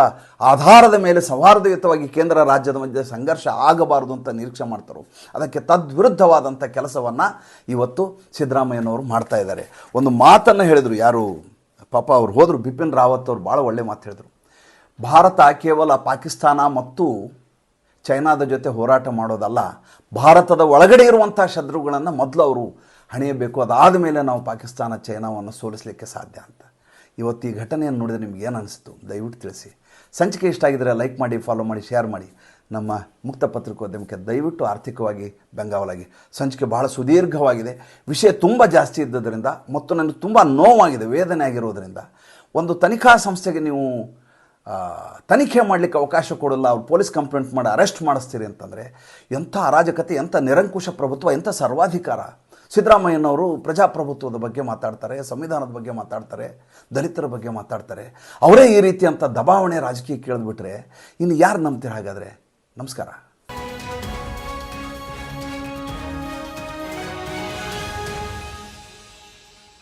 ಆಧಾರದ ಮೇಲೆ ಸೌಹಾರ್ದಯುತವಾಗಿ ಕೇಂದ್ರ ರಾಜ್ಯದ ಮಧ್ಯೆ ಸಂಘರ್ಷ ಆಗಬಾರದು ಅಂತ ನಿರೀಕ್ಷೆ ಮಾಡ್ತಾರೋ, ಅದಕ್ಕೆ ತದ್ವಿರುದ್ಧವಾದಂಥ ಕೆಲಸವನ್ನು ಇವತ್ತು ಸಿದ್ದರಾಮಯ್ಯನವರು ಮಾಡ್ತಾ ಇದ್ದಾರೆ. ಒಂದು ಮಾತನ್ನು ಹೇಳಿದರು ಯಾರು, ಪಾಪ ಅವ್ರು ಹೋದರು, ಬಿಪಿನ್ ರಾವತ್ ಅವರು ಭಾಳ ಒಳ್ಳೆ ಮಾತು ಹೇಳಿದರು. ಭಾರತ ಕೇವಲ ಪಾಕಿಸ್ತಾನ ಮತ್ತು ಚೈನಾದ ಜೊತೆ ಹೋರಾಟ ಮಾಡೋದಲ್ಲ, ಭಾರತದ ಒಳಗಡೆ ಇರುವಂಥ ಶತ್ರುಗಳನ್ನು ಮೊದಲು ಅವರು ಹಣಿಯಬೇಕು. ಅದಾದ ಮೇಲೆ ನಾವು ಪಾಕಿಸ್ತಾನ ಚೈನಾವನ್ನು ಸೋಲಿಸಲಿಕ್ಕೆ ಸಾಧ್ಯ ಅಂತ. ಇವತ್ತು ಈ ಘಟನೆಯನ್ನು ನೋಡಿದರೆ ನಿಮ್ಗೆ ಏನು ಅನಿಸ್ತು? ದಯವಿಟ್ಟು ತಿಳಿಸಿ. ಸಂಚಿಕೆ ಇಷ್ಟ ಆಗಿದ್ರೆ ಲೈಕ್ ಮಾಡಿ ಫಾಲೋ ಮಾಡಿ ಶೇರ್ ಮಾಡಿ. ನಮ್ಮ ಮುಕ್ತ ಪತ್ರಿಕೋದ್ಯಮಕ್ಕೆ ದಯವಿಟ್ಟು ಆರ್ಥಿಕವಾಗಿ ಬೆಂಗಾವಲಾಗಿ. ಸಂಚಿಕೆ ಬಹಳ ಸುದೀರ್ಘವಾಗಿದೆ. ವಿಷಯ ತುಂಬ ಜಾಸ್ತಿ ಇದ್ದದರಿಂದ, ಮತ್ತು ನನಗೆ ತುಂಬ ನೋವಾಗಿದೆ, ವೇದನೆ ಆಗಿರೋದರಿಂದ. ಒಂದು ತನಿಖಾ ಸಂಸ್ಥೆಗೆ ನೀವು ತನಿಖೆ ಮಾಡಲಿಕ್ಕೆ ಅವಕಾಶ ಕೊಡಲ್ಲ, ಅವ್ರು ಪೊಲೀಸ್ ಕಂಪ್ಲೇಂಟ್ ಮಾಡಿ ಅರೆಸ್ಟ್ ಮಾಡಿಸ್ತೀರಿ ಅಂತಂದರೆ ಎಂಥ ಅರಾಜಕತೆ, ಎಂಥ ನಿರಂಕುಶ ಪ್ರಭುತ್ವ, ಎಂಥ ಸರ್ವಾಧಿಕಾರ. ಸಿದ್ದರಾಮಯ್ಯನವರು ಪ್ರಜಾಪ್ರಭುತ್ವದ ಬಗ್ಗೆ ಮಾತಾಡ್ತಾರೆ, ಸಂವಿಧಾನದ ಬಗ್ಗೆ ಮಾತಾಡ್ತಾರೆ, ದಲಿತರ ಬಗ್ಗೆ ಮಾತಾಡ್ತಾರೆ. ಅವರೇ ಈ ರೀತಿಯಂಥ ದಬಾವಣೆ ರಾಜಕೀಯ ಕೇಳಿದ್ಬಿಟ್ರೆ ಇನ್ನು ಯಾರು ನಂಬ್ತೀರ ಹಾಗಾದರೆ? ನಮಸ್ಕಾರ.